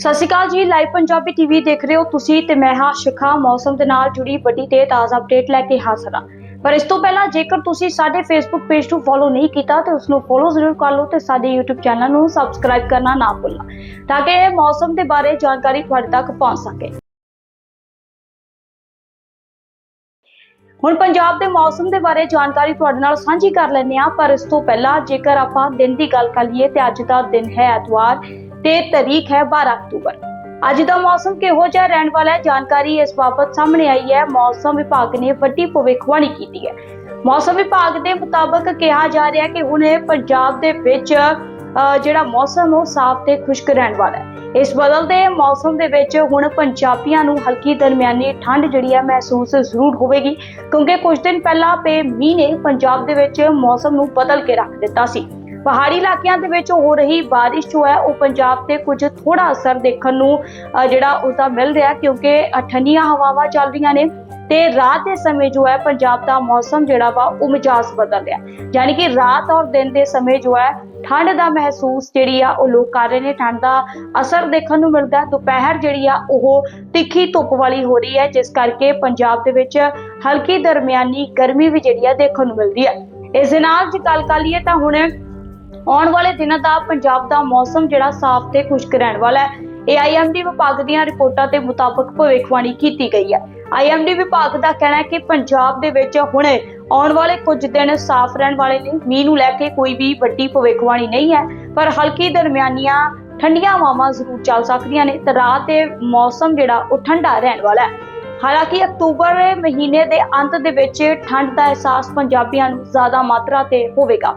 ਸਤਿ ਸ਼੍ਰੀ ਅਕਾਲ ਜੀ live Punjabi TV ਦੇਖ ਰਹੇ ਹੋ ਤੁਸੀਂ ਤੇ ਮੈਂ ਹਾਂ ਸ਼ਿਖਾ, ਮੌਸਮ ਦੇ ਨਾਲ ਜੁੜੀ ਵੱਡੀ ਤੇ ਤਾਜ਼ਾ ਅਪਡੇਟ ਲੈ ਕੇ ਹਾਜ਼ਰ ਹਾਂ। ਪਰ ਇਸ ਤੋਂ ਪਹਿਲਾਂ ਜੇਕਰ ਤੁਸੀਂ ਸਾਡੇ ਫੇਸਬੁੱਕ ਪੇਜ ਨੂੰ ਫੋਲੋ ਨਹੀਂ ਕੀਤਾ ਤੇ ਉਸ ਨੂੰ ਫੋਲੋ ਜ਼ਰੂਰ ਕਰ ਲਓ ਤੇ ਸਾਡੇ YouTube ਚੈਨਲ ਨੂੰ ਸਬਸਕ੍ਰਾਈਬ ਕਰਨਾ ਨਾ ਭੁੱਲਣਾ, ਤਾਂ ਕਿ ਇਹ ਮੌਸਮ ਦੇ ਬਾਰੇ ਜਾਣਕਾਰੀ ਤੁਹਾਡੇ ਤੱਕ ਪਹੁੰਚ ਸਕੇ। ਹੁਣ ਪੰਜਾਬ ਦੇ ਮੌਸਮ ਦੇ ਬਾਰੇ ਜਾਣਕਾਰੀ ਤੁਹਾਡੇ ਨਾਲ ਸਾਂਝੀ ਕਰ ਲੈਂਦੇ ਹਾਂ, ਪਰ ਇਸ ਤੋਂ ਪਹਿਲਾਂ ਜੇਕਰ ਆਪਾਂ ਦਿਨ ਦੀ ਗੱਲ ਕਰ ਲਈਏ ਤੇ ਅੱਜ ਦਾ ਦਿਨ ਹੈ ਐਤਵਾਰ ਤੇ ਤਾਰੀਖ ਹੈ 12 ਅਕਤੂਬਰ। ਅੱਜ ਦਾ ਮੌਸਮ ਕਿਹੋ ਜਿਹਾ ਰਹਿਣ ਵਾਲਾ ਹੈ? ਜਾਣਕਾਰੀ ਇਸ ਬਾਬਤ ਸਾਹਮਣੇ ਆਈ ਹੈ। ਮੌਸਮ ਵਿਭਾਗ ਨੇ ਵੱਡੀ ਭਵਿੱਖਬਾਣੀ ਕੀਤੀ ਹੈ। ਮੌਸਮ ਵਿਭਾਗ ਦੇ ਮੁਤਾਬਕ ਕਿਹਾ ਜਾ ਰਿਹਾ ਹੈ ਕਿ ਹੁਣ ਪੰਜਾਬ ਦੇ ਵਿੱਚ ਜਿਹੜਾ ਮੌਸਮ ਉਹ ਸਾਫ਼ ਤੇ ਖੁਸ਼ਕ ਰਹਿਣ ਵਾਲਾ ਹੈ। ਇਸ ਬਦਲਦੇ ਮੌਸਮ ਦੇ ਵਿੱਚ ਹੁਣ ਪੰਜਾਬੀਆਂ ਨੂੰ ਹਲਕੀ ਦਰਮਿਆਨੀ ਠੰਡ ਜਿਹੜੀ ਹੈ ਮਹਿਸੂਸ ਜ਼ਰੂਰ ਹੋਵੇਗੀ, ਕਿਉਂਕਿ ਕੁਝ ਦਿਨ ਪਹਿਲਾਂ ਪੇ ਮੀਂਹ ਨੇ ਪੰਜਾਬ ਦੇ ਵਿੱਚ ਮੌਸਮ ਨੂੰ ਬਦਲ ਕੇ ਰੱਖ ਦਿੱਤਾ ਸੀ। ਪਹਾੜੀ ਇਲਾਕਿਆਂ ਦੇ ਵਿੱਚ ਹੋ ਰਹੀ ਬਾਰਿਸ਼ ਜੋ ਹੈ, ਉਹ ਪੰਜਾਬ ਤੇ ਕੁਝ ਥੋੜਾ ਅਸਰ ਦੇਖਣ ਨੂੰ ਜਿਹੜਾ ਜਿਹੜਾ ਉਸਦਾ ਮਿਲ ਰਿਹਾ ਕਿਉਂਕਿ ਠੰਡੀਆਂ ਹਵਾਵਾਂ ਚੱਲ ਰਹੀਆਂ ਨੇ ਤੇ ਰਾਤ ਦੇ ਸਮੇਂ ਜੋ ਹੈ, ਪੰਜਾਬ ਦਾ ਮੌਸਮ ਜਿਹੜਾ ਵਾ, ਉਹ ਮਿਜਾਜ਼ ਬਦਲ ਰਿਹਾ ਯਾਨੀ ਕਿ ਰਾਤ ਔਰ ਦਿਨ ਦੇ ਸਮੇਂ ਜੋ ਹੈ, ਠੰਡ ਦਾ ਮਹਿਸੂਸ ਜਿਹੜੀ ਆ, ਉਹ ਲੋਕ ਕਰ ਰਹੇ ਨੇ। ਠੰਡ ਦਾ ਅਸਰ ਦੇਖਣ ਨੂੰ ਮਿਲਦਾ ਦੁਪਹਿਰ ਜਿਹੜੀ ਆ, ਉਹ ਤਿੱਖੀ ਧੁੱਪ ਵਾਲੀ ਹੋ ਰਹੀ ਹੈ, ਜਿਸ ਕਰਕੇ ਪੰਜਾਬ ਦੇ ਵਿੱਚ ਹਲਕੀ ਦਰਮਿਆਨੀ ਗਰਮੀ ਵੀ ਜਿਹੜੀ ਆ, ਦੇਖਣ ਨੂੰ ਮਿਲਦੀ ਹੈ। ਇਸ ਦੇ ਨਾਲ ਜੇ ਗੱਲ ਕਰ ਲਈਏ ਤਾਂ ਹੁਣ ਆਉਣ ਵਾਲੇ ਦਿਨਾਂ ਦਾ ਪੰਜਾਬ ਦਾ ਮੌਸਮ ਜਿਹੜਾ ਸਾਫ਼ ਤੇ ਖੁਸ਼ਕ ਰਹਿਣ ਵਾਲਾ ਹੈ। ਇਹ ਆਈਐਮਡੀ ਵਿਭਾਗ ਦੀਆਂ ਰਿਪੋਰਟਾਂ ਦੇ ਮੁਤਾਬਕ ਭਵਿੱਖਬਾਣੀ ਕੀਤੀ ਗਈ ਹੈ। ਆਈਐਮਡੀ ਵਿਭਾਗ ਦਾ ਕਹਿਣਾ ਹੈ ਕਿ ਪੰਜਾਬ ਦੇ ਵਿੱਚ ਹੁਣ ਆਉਣ ਵਾਲੇ ਕੁਝ ਦਿਨ ਸਾਫ਼ ਰਹਿਣ ਵਾਲੇ ਨੇ। ਮੀਂਹ ਨੂੰ ਲੈ ਕੇ ਕੋਈ ਵੀ ਵੱਡੀ ਭਵਿੱਖਬਾਣੀ ਨਹੀਂ ਹੈ, ਪਰ ਹਲਕੀ ਦਰਮਿਆਨੀਆਂ ਠੰਡੀਆਂ ਹਵਾਵਾਂ ਜ਼ਰੂਰ ਚੱਲ ਸਕਦੀਆਂ ਨੇ ਤੇ ਰਾਤ ਦੇ ਮੌਸਮ ਜਿਹੜਾ ਉਹ ਠੰਡਾ ਰਹਿਣ ਵਾਲਾ ਹੈ। ਹਾਲਾਂਕਿ ਅਕਤੂਬਰ ਮਹੀਨੇ ਦੇ ਅੰਤ ਦੇ ਵਿੱਚ ਠੰਡ ਦਾ ਅਹਿਸਾਸ ਪੰਜਾਬੀਆਂ ਨੂੰ ਜ਼ਿਆਦਾ ਮਾਤਰਾ ਤੇ ਹੋਵੇਗਾ।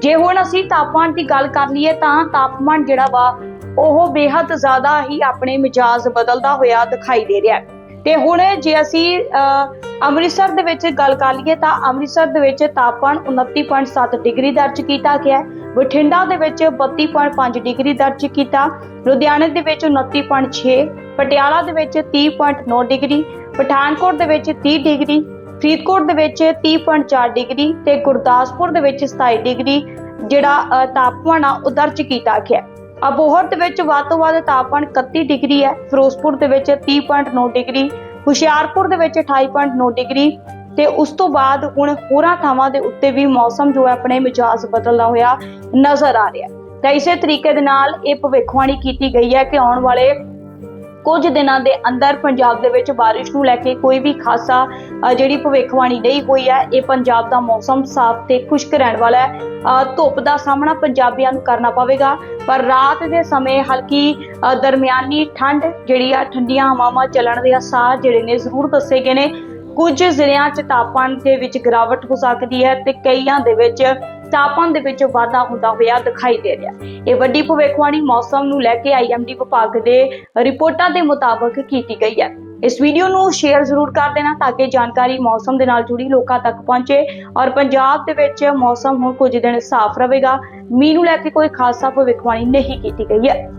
ਜੇ ਹੁਣ ਅਸੀਂ ਤਾਪਮਾਨ ਦੀ ਗੱਲ ਕਰ ਲਈਏ ਤਾਂ ਤਾਪਮਾਨ ਜਿਹੜਾ ਵਾ ਉਹ ਬੇहद ਜ਼ਿਆਦਾ ਹੀ ਆਪਣੇ ਮਿਜਾਜ਼ ਬਦਲਦਾ ਹੋਇਆ ਦਿਖਾਈ ਦੇ ਰਿਹਾ ਹੈ। ਤੇ ਹੁਣ ਜੇ ਅਸੀਂ ਅਹ, ਅੰਮ੍ਰਿਤਸਰ ਦੇ ਵਿੱਚ ਗੱਲ ਕਰ ਲਈਏ ਤਾਂ ਅੰਮ੍ਰਿਤਸਰ ਦੇ ਵਿੱਚ ਤਾਪਮਾਨ 29.7 ਡਿਗਰੀ ਦਰਜ ਕੀਤਾ ਗਿਆ ਬਠਿੰਡਾ ਦੇ ਵਿੱਚ 32.5 ਡਿਗਰੀ ਦਰਜ ਕੀਤਾ। ਲੁਧਿਆਣੇ ਦੇ ਵਿੱਚ 29.6 ਪਟਿਆਲਾ ਦੇ ਵਿੱਚ 30.9 ਡਿਗਰੀ ਪਠਾਨਕੋਟ ਦੇ ਵਿੱਚ 30 ਡਿਗਰੀ ਫਰੀਦਕੋਟ ਦੇ ਵਿੱਚ 30.4 ਡਿਗਰੀ ਤੇ ਗੁਰਦਾਸਪੁਰ ਦੇ ਵਿੱਚ 27 ਡਿਗਰੀ, ਜਿਹੜਾ ਤਾਪਮਾਨ ਆ, ਉਹ ਦਰਜ ਕੀਤਾ ਗਿਆ ਅਬੋਹਰ ਦੇ ਵਿੱਚ ਵੱਧ ਤੋਂ ਵੱਧ ਤਾਪਮਾਨ 31 ਡਿਗਰੀ ਹੈ, ਫਿਰੋਜ਼ਪੁਰ ਦੇ ਵਿੱਚ 30.9 ਡਿਗਰੀ, ਹੁਸ਼ਿਆਰਪੁਰ ਦੇ ਵਿੱਚ 28.9 ਡਿਗਰੀ ਤੇ ਉਸ ਤੋਂ ਬਾਅਦ ਹੁਣ ਹੋਰਾਂ ਥਾਵਾਂ ਦੇ ਉੱਤੇ ਵੀ ਮੌਸਮ ਜੋ ਹੈ ਆਪਣੇ ਮਿਜਾਜ਼ ਬਦਲਦਾ ਹੋਇਆ ਨਜ਼ਰ ਆ ਰਿਹਾ ਹੈ। ਤਾਂ ਇਸੇ ਤਰੀਕੇ ਦੇ ਨਾਲ ਇਹ ਭਵਿੱਖਬਾਣੀ ਕੀਤੀ ਗਈ ਹੈ ਕਿ ਆਉਣ ਵਾਲੇ ਕੁਝ ਦਿਨਾਂ ਦੇ ਅੰਦਰ ਪੰਜਾਬ ਦੇ ਵਿੱਚ ਬਾਰਿਸ਼ ਨੂੰ ਲੈ ਕੇ ਕੋਈ ਵੀ ਖਾਸਾ ਜਿਹੜੀ ਭਵਿੱਖਬਾਣੀ ਨਹੀਂ ਹੋਈ ਹੈ, ਇਹ ਪੰਜਾਬ ਦਾ ਮੌਸਮ ਸਾਫ਼ ਤੇ ਖੁਸ਼ਕ ਰਹਿਣ ਵਾਲਾ ਹੈ। ਧੁੱਪ ਦਾ ਸਾਹਮਣਾ ਪੰਜਾਬੀਆਂ ਨੂੰ ਕਰਨਾ ਪਵੇਗਾ, ਪਰ ਰਾਤ ਦੇ ਸਮੇਂ ਹਲਕੀ ਦਰਮਿਆਨੀ ਠੰਡ ਜਿਹੜੀ ਆ, ਠੰਡੀਆਂ ਹਵਾਵਾਂ ਚੱਲਣ ਦੇ ਆਸਾਰ ਜਿਹੜੇ ਨੇ ਜ਼ਰੂਰ ਦੱਸੇ ਗਏ ਨੇ। ਕੁਝ ਜ਼ਿਲ੍ਹਿਆਂ 'ਚ ਤਾਪਮਾਨ ਦੇ ਵਿੱਚ ਗਿਰਾਵਟ ਹੋ ਸਕਦੀ ਹੈ ਤੇ ਕਈਆਂ ਦੇ ਵਿੱਚ ਤਾਪਮਾਨ ਦੇ ਵਿੱਚ ਵਾਧਾ ਹੁੰਦਾ ਹੋਇਆ ਦਿਖਾਈ ਦੇ ਰਿਹਾ ਇਹ ਵੱਡੀ ਭਵਿੱਖਬਾਣੀ ਮੌਸਮ ਨੂੰ ਲੈ ਕੇ ਆਈਐਮਡੀ ਵਿਭਾਗ ਦੇ ਰਿਪੋਰਟਾਂ ਦੇ ਮੁਤਾਬਕ ਕੀਤੀ ਗਈ ਹੈ। ਇਸ ਵੀਡੀਓ ਨੂੰ ਸ਼ੇਅਰ ਜ਼ਰੂਰ ਕਰ ਦੇਣਾ ਤਾਂ ਕਿ ਜਾਣਕਾਰੀ ਮੌਸਮ ਦੇ ਨਾਲ ਜੁੜੀ ਲੋਕਾਂ ਤੱਕ ਪਹੁੰਚੇ ਔਰ ਪੰਜਾਬ ਦੇ ਵਿੱਚ ਮੌਸਮ ਹੁਣ ਕੁਝ ਦਿਨ ਸਾਫ਼ ਰਹੇਗਾ। ਮੀਂਹ ਨੂੰ ਲੈ ਕੇ ਕੋਈ ਖਾਸਾ ਭਵਿੱਖਬਾਣੀ ਨਹੀਂ ਕੀਤੀ ਗਈ ਹੈ।